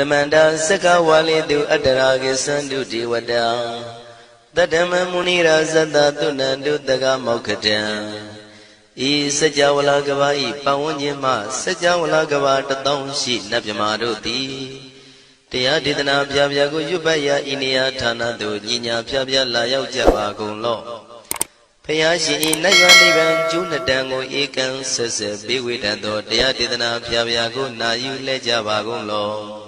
တမန္တာစကဝါလိတုအတ္တရာကိသန္တုဒေဝတာတတ္တမမုနိရာဇတတုဏန္တုတကမောက္ခတံဤစကြဝဠာကဘာဤပတ်ဝန်းကျင်မှစကြဝဠာကဘာတသောရှိနတ်မြမာတို့သည်တရားဒေသနာပြပြကိုရွတ်ပတ်ရာဤနေရာဌာနသို့ညီညာပြပြလာရောက်ကြပါကုန်လော့ဖယားရှင်ဤနတ်ရွာနိဗ္ဗာန်ကျိုးနှစ်တန်ကိုဧကံဆက်ဆက်ပေးဝေတတ်သောတရားဒေသနာပြပြကိုနာယူလဲကြပါကုန်လော့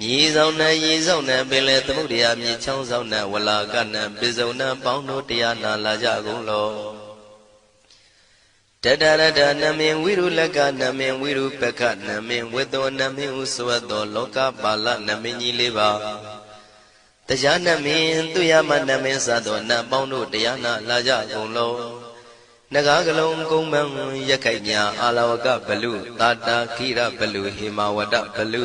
မြေဆောင်နဲ့ရေဆောင်နဲ့ပင်လေသမုဒ္ဒရာမြေချောင်းဆောင်နဲ့ဝလာကနဲ့ပိစုံနဲ့ပေါင်းတို့တရားနာလာကြကုန်လောတတရတနမင်ဝိရုလကနမင်ဝိရုပကနမင်ဝေသောနမင်ဥဆွတ်သောလောကပါလနမင်ကြီးလေးပါတရားနမင်သူရမနမင်စသောနတ်ပေါင်းတို့တရားနာလာကြကုန်လောနဂါကလုံးကုံမံရက်ခိုက်ညာအာလဝကဘလူတာတာခိရဘလူဟေမဝဒဘလူ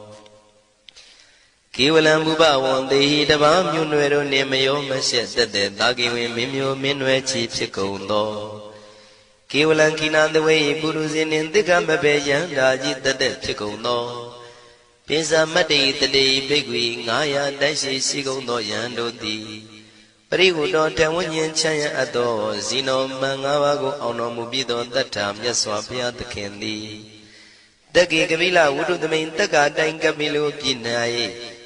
ကေဝလံဘုဘဝံတေဟိတဘာမြွနွယ်တို့နှင့်မယောမရှက်တက်တဲ့တာကေဝင်မင်းမျိုးမင်းနွယ်ချီဖြစ်ကုန်သောကေဝလံခိနာတဝေပုရုဇင်းနှင့်တိကမဘေယံဓာကြီးတက်တဲ့ဖြစ်ကုန်သောပိစမတ္တိတတိဘိက္ခွေ900တိုက်ရှိရှိကုန်သောယံတို့သည်ပရိဟုတော်တဝဉ္ဉ္ချမ်းရအပ်သောဇီနောမန်၅ပါးကိုအောင်တော်မူပြီးသောတတ္ထာမြတ်စွာဘုရားသခင်သည်တက္ကေကပိလဝုဒ္ဓသမိန်တက္ကတိုင်ကပိလိုပြည်၌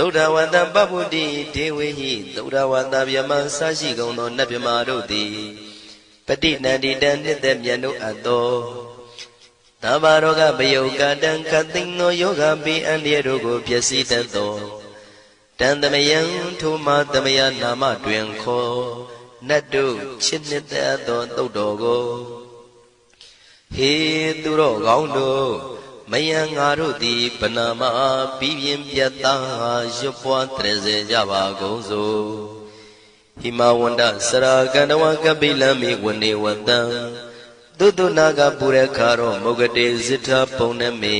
သုဒ္ဓဝန္တပပုတ္တိဒေဝေဟိသုဒ္ဓဝန္တဗျမဆရှိကုန်သောနတ်ဗျမာတို့သည်ပฏิနန္တိတံနှစ်သက်မြတ်တို့အပ်သောသဗ္ဗရောဂပယုကတံခသိင်သောယောဂပိအန္တရာတို့ကိုပျက်စီးတတ်သောတန်တမယံထိုမတမယနာမတွင်ခေါ်နတ်တို့ချစ်နှစ်သက်သောသုတ်တော်ကိုဟေသူတော်ကောင်းတို့ မယံငါတို့သည်ဗနာမပြီးပြင်းပြတ်သားရွပွားတရစေကြပါကုန်စို့ဟိမဝန္တစရာကန္တဝကပိလမိဝနေဝတံသုတ္တနာကပုရခါရောမုဂတေဇိထပုံနမေ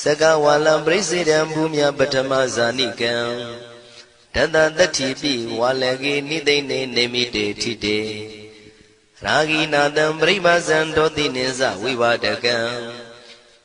စကဝါလံပရိစေတံဘူမြပထမဇာနိကံတတတတိပိဝါလကေနိသိနေနေမိတေထိတေရာဂိနာတံပရိမဇံဒောတိနိသဝိဝဒကံ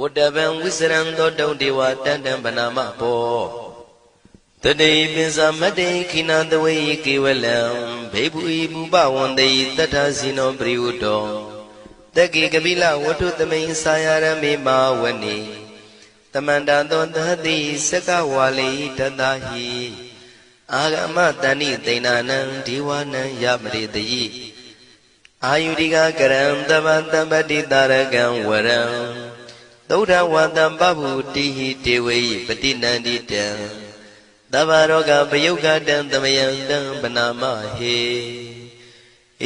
ဝတ္တဗံဝိစရံသောတုံဒေဝတန်တံဗနာမဘောတတိပိစမတ္တိခိနာတဝေကေဝလံဘေဘူဤဘူပဝန္တိတတ္ထဇိနောပရိဝတ္တောတက္ကိကပိလဝတ္ထုသမိန်စာယရမေမာဝနိတမန္တသောသတိစကဝါလိတတဟိအာဂမတဏိသိဏနံဒီဝနံယပရိတိအာယုရိကကရံတပတပတိတာရကံဝရံ သုဒ္ဓဝတံပဗုတိဟိတေဝေပတိနန္တိတံသဗ္ဗရောဂပယုတ်ကတံသမယံတံပနာမဟေ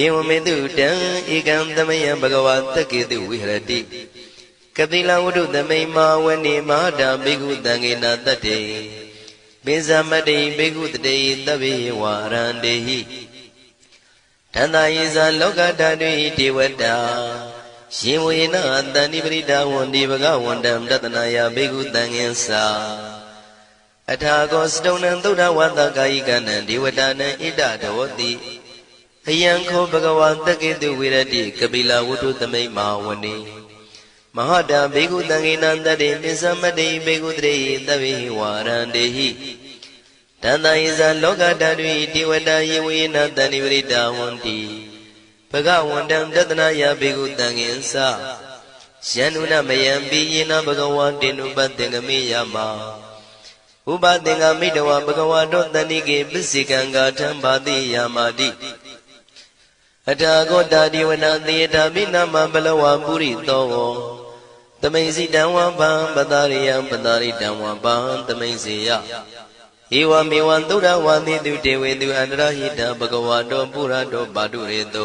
ဧဝမေတုတံဧကံသမယံဘဂဝါတက္ကေတုဝိဟရတိကတိလဝတ္ထုသမိန်မာဝနေမဟာတာဘိက္ခုတံဃေနာတတ္တေပိဇမတ္တိဘိက္ခုတတေတဗ္ဗေဝါရန္တေဟိတန္တာယေဇာလောကဓာတုဟိဒေဝတာ ရှင်ဝေနတန္တိပရိဒါဝန္ဒီဘဂဝန္တံတတနာယဘိက္ခုတံဃင်္စာအထာကောစတုံနံသုဒ္ဓဝတ္တကာယိကနံဒေဝတာနံဣဒတဝတိအယံခောဘဂဝါတက္ကေတုဝိရတိကပိလဝတ္ထုသမိန်မာဝနေမဟာတာဘေကုတံဃိနံတတေပစ္စမတေဘေကုတရေတဗေဝါရန္တေဟိတန္တယဇလောကဓာတုတိဝတယေဝေနတဏိဝရိတာဝန္တိ ဘဂဝန္တံတတနာယဘေကုတံဃင်္စယန္နုနမယံပိယေနဘဂဝါတေနုပတေငမေယမဥပသင်္ကမိတဝဘဂဝါတောတဏိကေပစ္စေကံဂါထံဘာတိယာမာတိအထာဂောတာဒီဝနာသေတာမိနာမဘလဝပုရိသောဝသမိန်စီတံဝဗံပတာရိယံပတာရိတံဝဗံသမိန်စီယဧဝမေဝံသုဒ္ဓဝါတိတုတေဝေတုအန္တရဟိတဘဂဝါတောပုရတောပါတုရေတု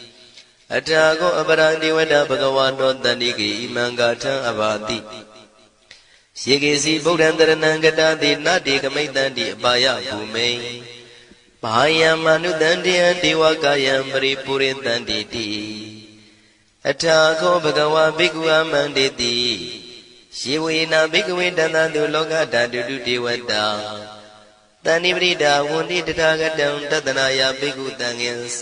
အထာကောအပရာတိဝတဘဂဝါတောတန္တိကေဣမံဂါထံအဘာတိယေကေစီဗုဒ္ဓံတရဏံကတာတိနတေကမိတ္တံတိအပါယဘူမိန်ဘာယံမနုတန္တယံဒေဝကာယံပရိပုရိတန္တိတိအထာခောဘဂဝါဘိက္ခုအမန္တေတိယေဝေနာဘိက္ခဝေတန္တတုလောကဓာတုတုဒေဝတာတဏိပရိဒါဝန္တိတထာဂတံတတနာယဘိက္ခုတံငင်္စ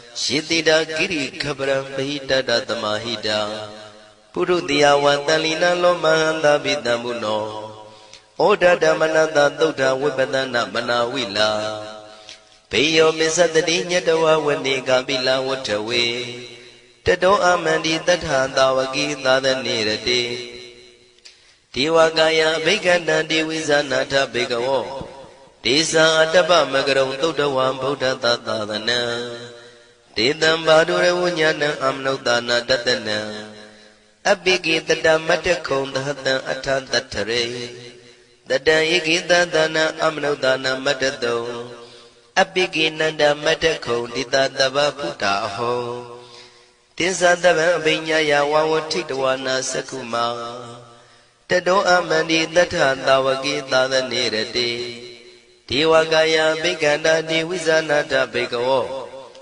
ယေတိတာကိရိခပရံပဟိတတသမဟိတံပုရုတိယဝတန်လီနာလောမဟန္တာပိတံဘုနောဩဒဓမ္မနတသုဒ္ဓဝိပဒနာမနာဝိလာဘေယောမစ္စတတိညတဝဝနေကပိလဝထဝေတတောအမန္တိတထသာဝကိသာသနေရတိဒေဝကာယဘိက္ခန္တံဒေဝိဇာနာထဘေကဝောဒေသံအတ္တပမကရုံသုတ်တဝံဗုဒ္ဓတသာသနံ ဒေတံဘာဒုရဝဉာဏံအမနုဿာနာတတနံအပိကိတတမတ္တခုံသဟတံအထတထရေတတံဧကိတသနာအမနုဿာနာမတ္တတုံအပိကိနန္ဒမတ္တခုံတိတတဗ္ဗဗုဒ္ဓအဟောတင်္ဇတဗံအပိညာယဝဝထိတဝနာသက္ခုမာတတောအမန္တိတထသာဝကိသာသနေရတိဒေဝကာယဘိက္ခန္တာဒေဝိဇာနာတဘေကဝော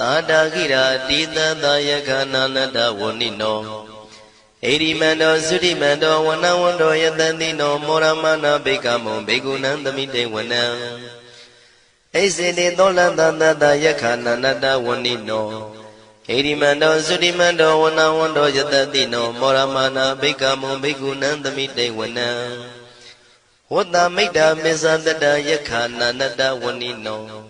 သာတာခိရာတိတသယကနာနတဝဏိနောဣရိမန္တောသုတိမန္တောဝနဝန္တောယတတိနောမောရမနာဘေကမောဘေကုဏံသမိတေဝနံဣစေတေသောလတသတယခာနန္တဝဏိနောဣရိမန္တောသုတိမန္တောဝနဝန္တောယတတိနောမောရမနာဘေကမောဘေကုဏံသမိတေဝနံဝတ္တမိတ်တာမေဇတတယခာနန္တဝဏိနော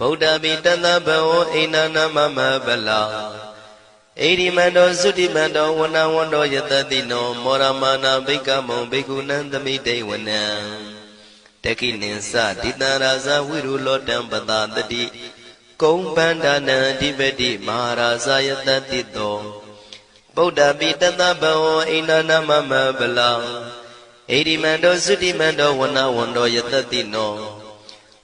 ဗုဒ္ဓပိတသဘဝအိနာနာမမဗလာဣရိမန္တောသုတိမန္တောဝနဝန္တောယတတိနောမောရမနာဘိကမောဘိက္ခုနံသမိတေဝနံတခိနိသဒိတံရာဇဝိရုလောတံပတာတတိကုံပန္ဒနံအဓိပတိမဟာရာဇယတတိတောဗုဒ္ဓပိတသဘဝအိနာနာမမဗလာဣရိမန္တောသုတိမန္တောဝနဝန္တောယတတိနော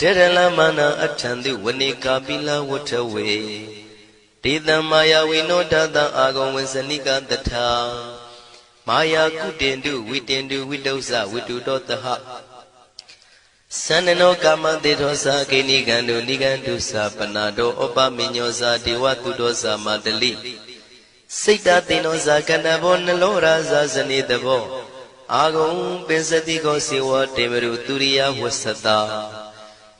တေရလမနာအထံတိဝနေကာပိလဝထဝေဒေတံမာယာဝိနောတတံအာဂုံဝဇနိကတထာမာယာကုတင်တုဝိတင်တုဝိတုဇဝိတုတောတဟသန္နနောကာမတေသောသာကိနိကံတုနိကံတုသာပနာတောဩပမညောသာဒေဝတုတောသာမတလိစိတ်တသိနောသာကန္နဘောနှလောရာဇာဇနိတဘောအာဂုံပင်စတိကောစေဝတေမရုသူရိယဝဆတာ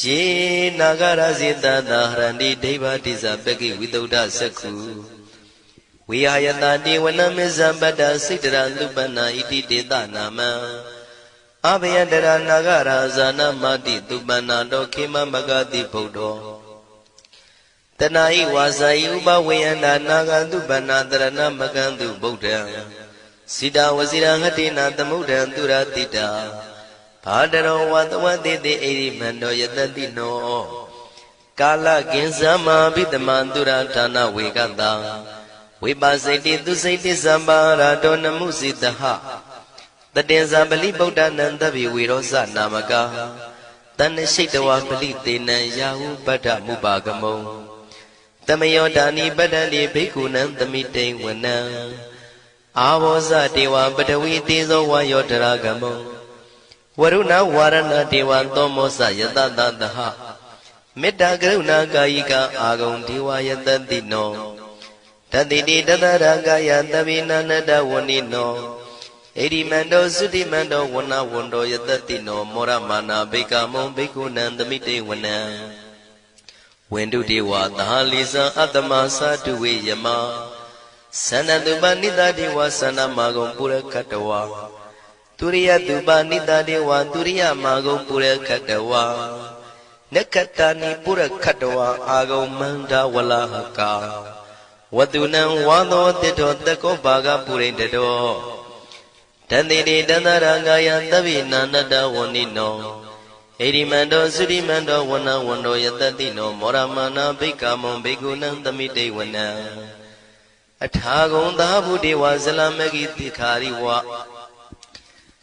ယေနာဂရဇေတတာဟရန္တိဒိဗ္ဗတိဇပကိဝိတုဒ္ဓသက္ခုဝိဟာယတတိဝနမေဇံပတ္တစိတရလူပနာဣတိတေတနာမံအဘယတရနာဂရာဇာနမတိသူပနာတောခေမမဂတိဗုဒ္ဓောတဏှာဤဝါစာဤဥပဝေယန္တာနာဂန္တုပန္နာတရဏမကံတုဗုဒ္ဓံစိတဝစီရဟတိနာသမုဒ္ဒံသူရတိတာ ဘာတရောဝတဝတိတိဣရိမန္တောယတတိနောကာလကင်္စမဘိတမန္တုရဌာနဝေကတံဝိပါစိတိသူစိတိသံပါရာတောနမှုစိတဟတတင်္ဇာပလိဗုဒ္ဓနံတဗိဝေရောဇနာမကာတဏ္ဏရှိတဝပလိတေနံယာဟုပတ္ထမုပါကမုံတမယောဒာနိပတ္တတိဘိက္ခုနံသမိတိဝနံအာဘောဇတေဝပတဝီတေဇောဝါယောတရာကမုံ ဝရုဏဝါရဏတေဝသောမောဇယတတတဟမေတ္တာကရုဏာကာယိကအာဂုံဒေဝယတတိနောတတိတိတတရကာယသဗ္ဗိနန္တဝဏိနောဣရိမန္တောသုတိမန္တောဝဏဝန္တောယတတိနောမောရမာနာဘိကမုံဘိက္ခုနံသမိတေဝနံဝန္တုတေဝသာလိဇံအတ္တမသတုဝေယမသန္တတုပနိတတေဝသန္တမဂုံပုရခတဝါ သူရိယသူပါနိတတေဝသူရိယမာဂုံပုရခတဝါနက္ခတနိပုရခတဝါအာဂုံမန္တဝလဟကာဝတုနံဝါသောတိတောတကောဘာကပုရိတတောတန်တိတေတန္တရာကာယသဗ္ဗိနာနတဝဏိနောဣရိမန္တောသုရိမန္တောဝနဝန္တောယတတိနောမောရမနာဘိက္ခမံဘိက္ခုနံသမိတေဝနံအထာဂုံသာဘုဒေဝဇလမဂိတိခာရိဝ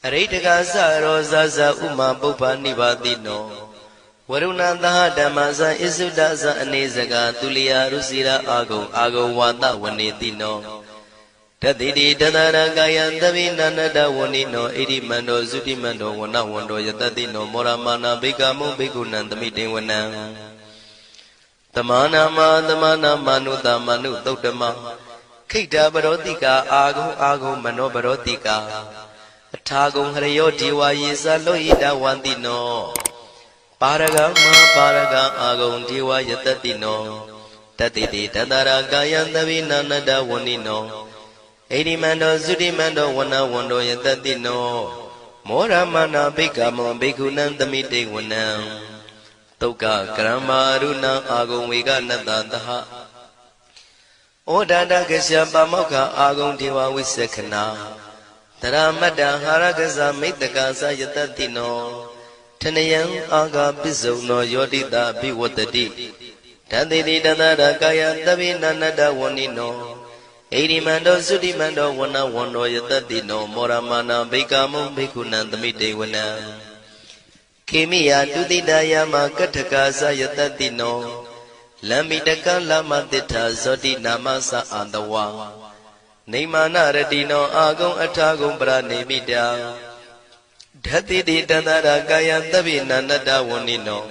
အရိတကသရောဇဇဥမာပုပ္ပနိဗ္ဗာတိနောဝရုဏသဟဓမ္မဇဣစုဒဇအနေစကသူလျာရုစီရာအာဂုံအာဂုံဝါဒဝနေတိနောတတိတိတတရကာယံသဗိနန္တဝဏိနောဣရိမန္တောသုတိမန္တောဝနဝန္တောယတတိနောမောရမာနာဘိကမုဘိက္ခုနံသမိတေဝနံတမနာမတမနာမနုတမနုသုတ်တမခိတ္တပရောတိကာအာဂုံအာဂုံမနောပရောတိကာ အထာဂုံဟရယောဒီဝါယေသလောဟိတဝန္တိနောပါရဂမပါရဂအာဂုံဒီဝါယတတိနောတတိတိတတရာကာယံသဗိနာနတဝဏိနောဣရိမန္တောသုတိမန္တောဝနဝန္တောယတတိနောမောရမနာဘိက္ခမောဘိက္ခုနံသမိတေဝနံတုတ်ကကရမရုဏအာဂုံဝေကနတ္တသဟဩဒါတကစ္စပမောက္ခအာဂုံဒေဝဝိသခနာ တရမတ္တဟာရကဇမိတ္တကာသယတတိနောထနယံအာဂပစ္စုံနောယောတိတာဘိဝတ္တိတန်တိတိတန္တရာကာယသဗ္ဗိနန္တဝဏိနောဣရိမန္တောသုတိမန္တောဝနဝန္တောယတတိနော မောရမနာဘိကမုံဘိက္ခုနံသမိတေဝနံခေမိယတုတိတယမကထကာသယတတိနောလမ္မိတကလမတိထာဇောတိနာမသအာတဝ နေမာနရတိနောအာဂုံ အထာဂုံပရနေမိတံဓတ္တိတိတန္တရာကာယသဗ္ဗိနန္တဝဏိနော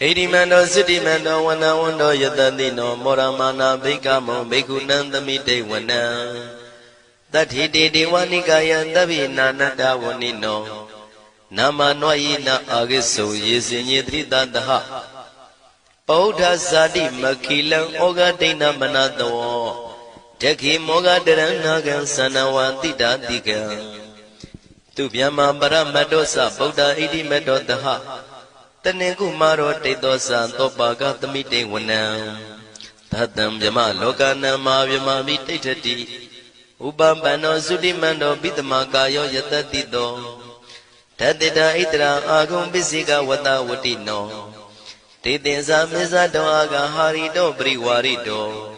ဣတိမန္တောစိတ္တိမန္တောဝနဝန္တောယတတိနော မောရမာနာဘိကမောဘိက္ခုနံသမိတေဝနံတတိတိဒေဝနိကာယသဗ္ဗိနာနတဝဏိနောနာမနွာယိနာအာဂိစုံယေစင်ညေတိတတဟပောဓဇာတိမခိလံဩဃဒိဏမနတော တခိမောဃတရဏကံသနဝတိတာတိကံသူဗျမပရမတ္တောသဗုဒ္ဓဣတိမတ္တောတဟတနေကုမာရောတိတောသသောပါကသမိတေဝနံသတံဗျမလောကနံမာဗျမမိတိဋ္ဌတိဥပပန္နောသုတိမန္တောပိတမကာယောယတတိတောတတိတာဣတရာအာဂုံပစ္စိကဝတဝတိနောတေတင်္စာမေဇတောအာဂဟာရိတောပရိဝါရိတော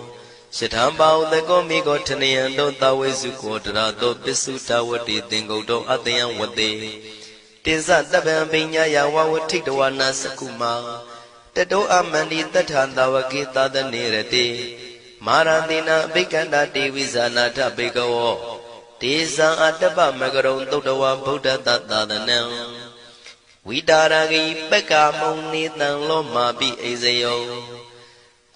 စထံပါဥတကောမိကောထနယံတောတဝေစုကောတရာတောပစ္စုတဝတိသင်္ကုတ်တောအတယံဝတေတိဇတပံပညာယဝဝထိတဝနာစကုမာတတောအမန္တိတထံတဝကေသဒနေရတိမာရတိနာအဘိကန္တာတေဝိဇာနာထဘေကဝောတေဇံအတ္တပမကရုံသုတ်တဝဗုဒ္ဓတသာသနံဝိတာရဂိပက္ကမုံနေတံလောမာပိအိဇယော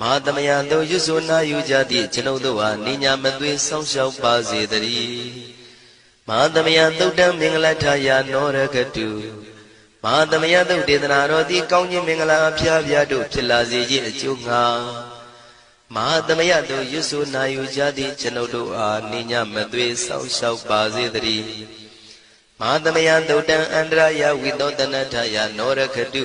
မဟာတမယသုတ်ရွဆိုနာယူကြသည့်ကျွန်ုပ်တို့ဟာနိညာမသွေဆောင်းလျှောက်ပါစေတည်းမဟာတမယသုတ်တံမင်္ဂလထယာနောရခတုမဟာသမယသုတ်ဒေသနာတော်သည်ကောင်းခြင်းမင်္ဂလာအဖျားဖျားတို့ဖြစ်လာစေခြင်းအကျိုးငါမဟာသမယတို့ရွဆုနာယူကြသည့်ကျွန်ုပ်တို့အားနိညာမသွေဆောင်းလျှောက်ပါစေတည်းမဟာသမယသုတ်တံအန္တရာယဝိသောတနထယနောရခတု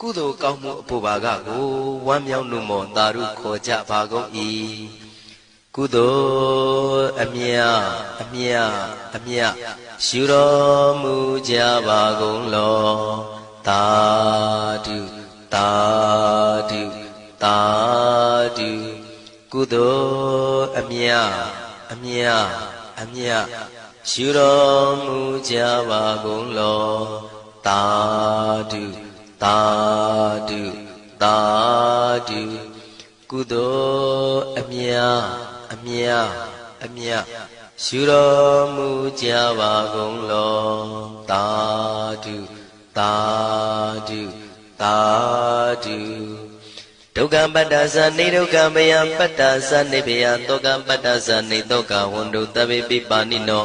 ကုသိုလ်ကောင်းမှုအဖို့ပါကကိုဝမ်းမြောက်နှုမောသာရုခေါ်ကြပါကုန်၏ကုသိုလ်အမြအမြအမြယူတော်မူကြပါကုန်လောသာဓုသာဓုသာဓုကုသိုလ်အမြအမြအမြယူတော်မူကြပါကုန်လောသာဓု သာဓုသာဓုကုသိုလ်အမြအမြအမြရှုတော်မူကြပါကုန်လောသာဓုသာဓုသာဓုဒုက္ခပတ္တသနေဒုက္ခမယပတ္တသနေဘယတောကပတ္တသနေတောကဝန္တုတဗေပိပါဏိနော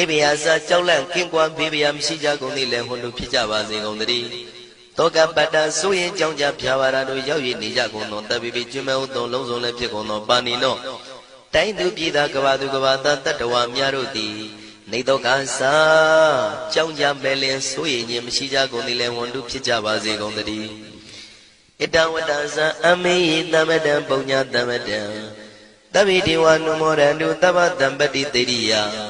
နေဗျာစာကြောက်လန့်ကင်းကွာဘေးဗျာမရှိကြကုန်သည်လည်းဟွန်တို့ဖြစ်ကြပါစေကုန်သတည်းတောကပတ္တဆိုရင်ကြောင့်ကြဖြာပါရတို့ရောက်ရနေကြကုန်သောတပိပိကျွမဲဥသုံလုံးစုံလည်းဖြစ်ကုန်သောပါဏိနောတိုင်းသူပြည်သားကဘာသူကဘာသားတတ္တဝါများတို့သည်နေတော့ကစားကြောင့်ကြမဲ့လင်ဆိုရင်ခြင်းမရှိကြကုန်သည်လည်းဝန်တုဖြစ်ကြပါစေကုန်သတည်းဣတဝတ္တဇံအမေယသမတံပုံညာသမတံတဗိဒေဝနုမောရန္တုတဗ္ဗတံပတိတေရိယ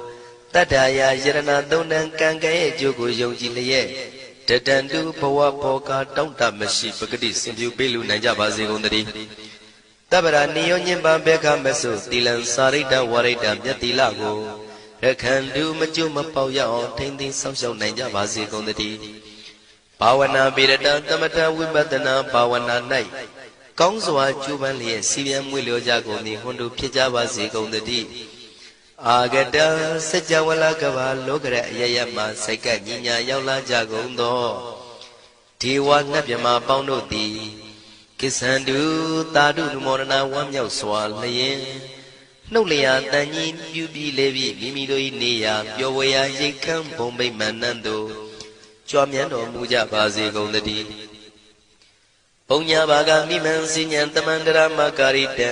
တတ္တယာယရဏသုံးတန်ကံကဲ့ရဲ့အကျိုးကိုယုံကြည်လျက်တတန်တုဘဝဘောကတောင့်တမရှိပဂတိစင်ပြူပေးလူနိုင်ကြပါစေကုန်သတည်းတပ္ပရာနိယောညင်ပံဘေခမဆုသီလံစာရိတ္တဝရိတ္တမြတ်တိလကိုရခန္တုမကျွမပေါက်ရအောင်ထိမ့်သိမ်းဆောက်ရှောက်နိုင်ကြပါစေကုန်သတည်းဘာဝနာပိရတံသမထဝိပဿနာဘာဝနာ၌ကောင်းစွာကျူးပန်းလျက်စီပြန်မွေလျောကြကုန်သည်ဟွန်တို့ဖြစ်ကြပါစေကုန်သတည်း အာဂတံစัจ java လကဘာလောကရအယယမစိတ်ကညညာရောက်လာကြကုန်သောဒေဝနတ်မြမပေါင်းတို့သည်ကိစ္ဆန္တုတာတုနမောရဏဝမ်းမြောက်စွာလျင်နှုတ်လျာတန်ကြီးပြုပြီးလေပြီမိမိတို့၏နေရာပျော်ဝေရာရိတ်ခမ်းဘုံဗိမာန်နန်းသို့ကြွမြန်းတော်မူကြပါစေကုန်သတည်းပုံညာဘာကမိမံစဉ္ဉံတမန္တရမကာရိတံ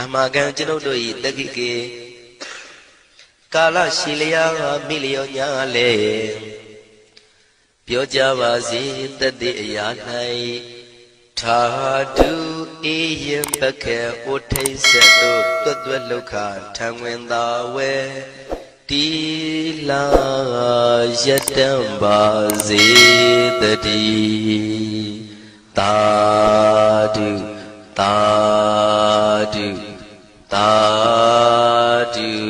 အမကံကျွန်ုပ်တို့၏တက္ကိကေကာလရှိလျာမိလျောညာလေပြောကြပါစေတတိအရာ၌ထာတုအေယံပကေဥထိစ္ဆတုတွတ်တွတ်လုခထံဝင်သာဝဲတီလာယတံပါစေတတိတာတုတာတု သာဓု